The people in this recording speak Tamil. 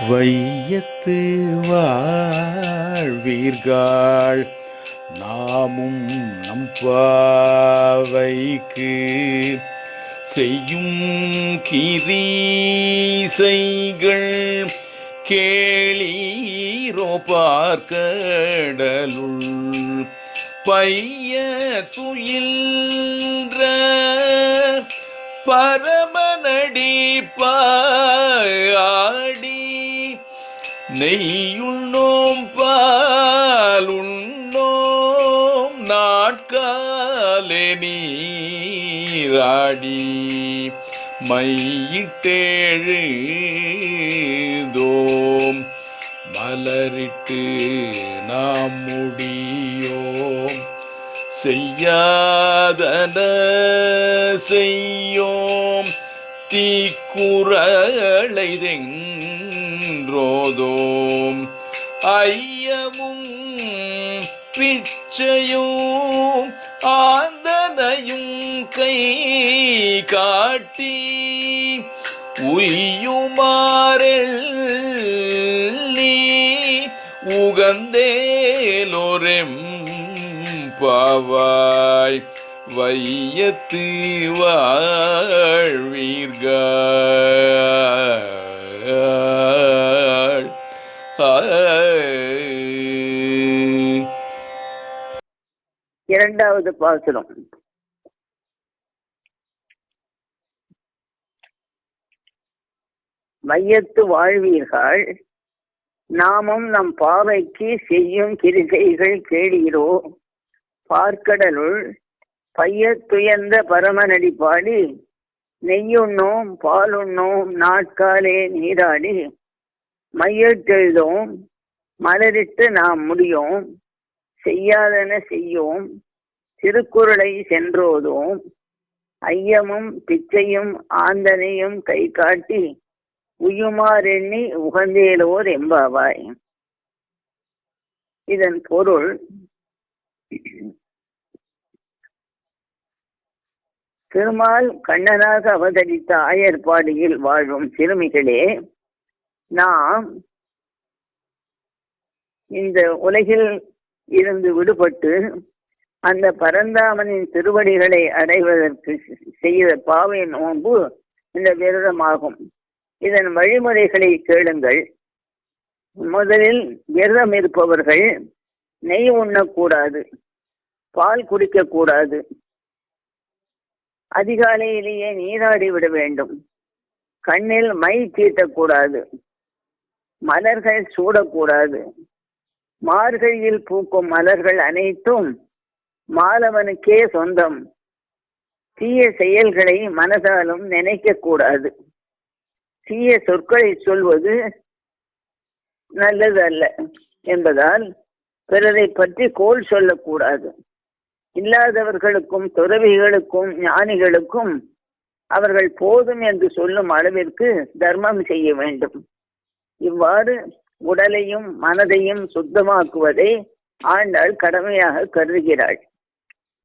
வையத்து வாழ்வீர்கள் நாமும் நம் பாவைக்கு செய்யும் கிரீசைகள் கேளீரோ பார்க்கடலுள். பைய துயில்ற பரமனடி பாடி நெய்யுண்ணோம் பாலுண்ணோம் நாட்காலே நீராடி மையிட்டேழுதோம் மலரிட்டு நாம் முடியோம். செய்யாதன செய்யோம். தீக்குறளை தென்றோதோம் ஐயமும் பிச்சையும் ஆந்தனையும் கை காட்டி உய்யுமாறெல் நீ உகந்தேலோரெம் பாவாய் வையத்து வாழ்வீர்கள். இரண்டாவது பாசுரம் மையத்து வாழ்வீர்கள் நாமும் நம் பாவைக்கு செய்யும் கிருகைகள் கேளீரோ பார்க்கடலுள் பையத் துயர்ந்த பாடி நெய்யுண்ணோம் பாலுண்ணோம் நாட்காலே நீராடி மையத்தெழுதோம் மலரிட்டு நாம் முடியும். செய்யாதன செய்யோம். திருக்குறளை சென்றோதோம் ஐயமும் பிச்சையும் ஆந்தனையும் கை காட்டி உயுமாறெண்ணி உகந்தேலோர் எம்பாவாய் இதன் பொருள் திருமால் கண்ணனாக அவதரித்த ஆயர்பாடியில் வாழும் சிறுமிகளே நாம் இந்த உலகில் இருந்து விடுபட்டு அந்த பரந்தாமனின் திருவடிகளை அடைவதற்கு செய்த பாவை நோன்பு இந்த விரதமாகும். இதன் வழிமுறைகளை கேளுங்கள். முதலில் விரதம் இருப்பவர்கள் நெய் உண்ணக்கூடாது பால் குடிக்கக்கூடாது அதிகாலையிலேயே நீராடி விட வேண்டும். கண்ணில் மை தீட்டக்கூடாது மலர்கள் சூடக்கூடாது மார்கழியில் பூக்கும் மலர்கள் அனைத்தும் மாலவனுக்கே சொந்தம். தீய செயல்களை மனதாலும் நினைக்க கூடாது. தீய சொற்களை சொல்வது நல்லது அல்ல என்பதால் பிறரை பற்றி கோல் சொல்லக்கூடாது. இல்லாதவர்களுக்கும் துறவிகளுக்கும் ஞானிகளுக்கும் அவர்கள் போதும் என்று சொல்லும் அளவிற்கு தர்மம் செய்ய வேண்டும். இவ்வாறு உடலையும் மனதையும் சுத்தமாக்குவதை ஆண்டாள் கடமையாக கருதுகிறாள்.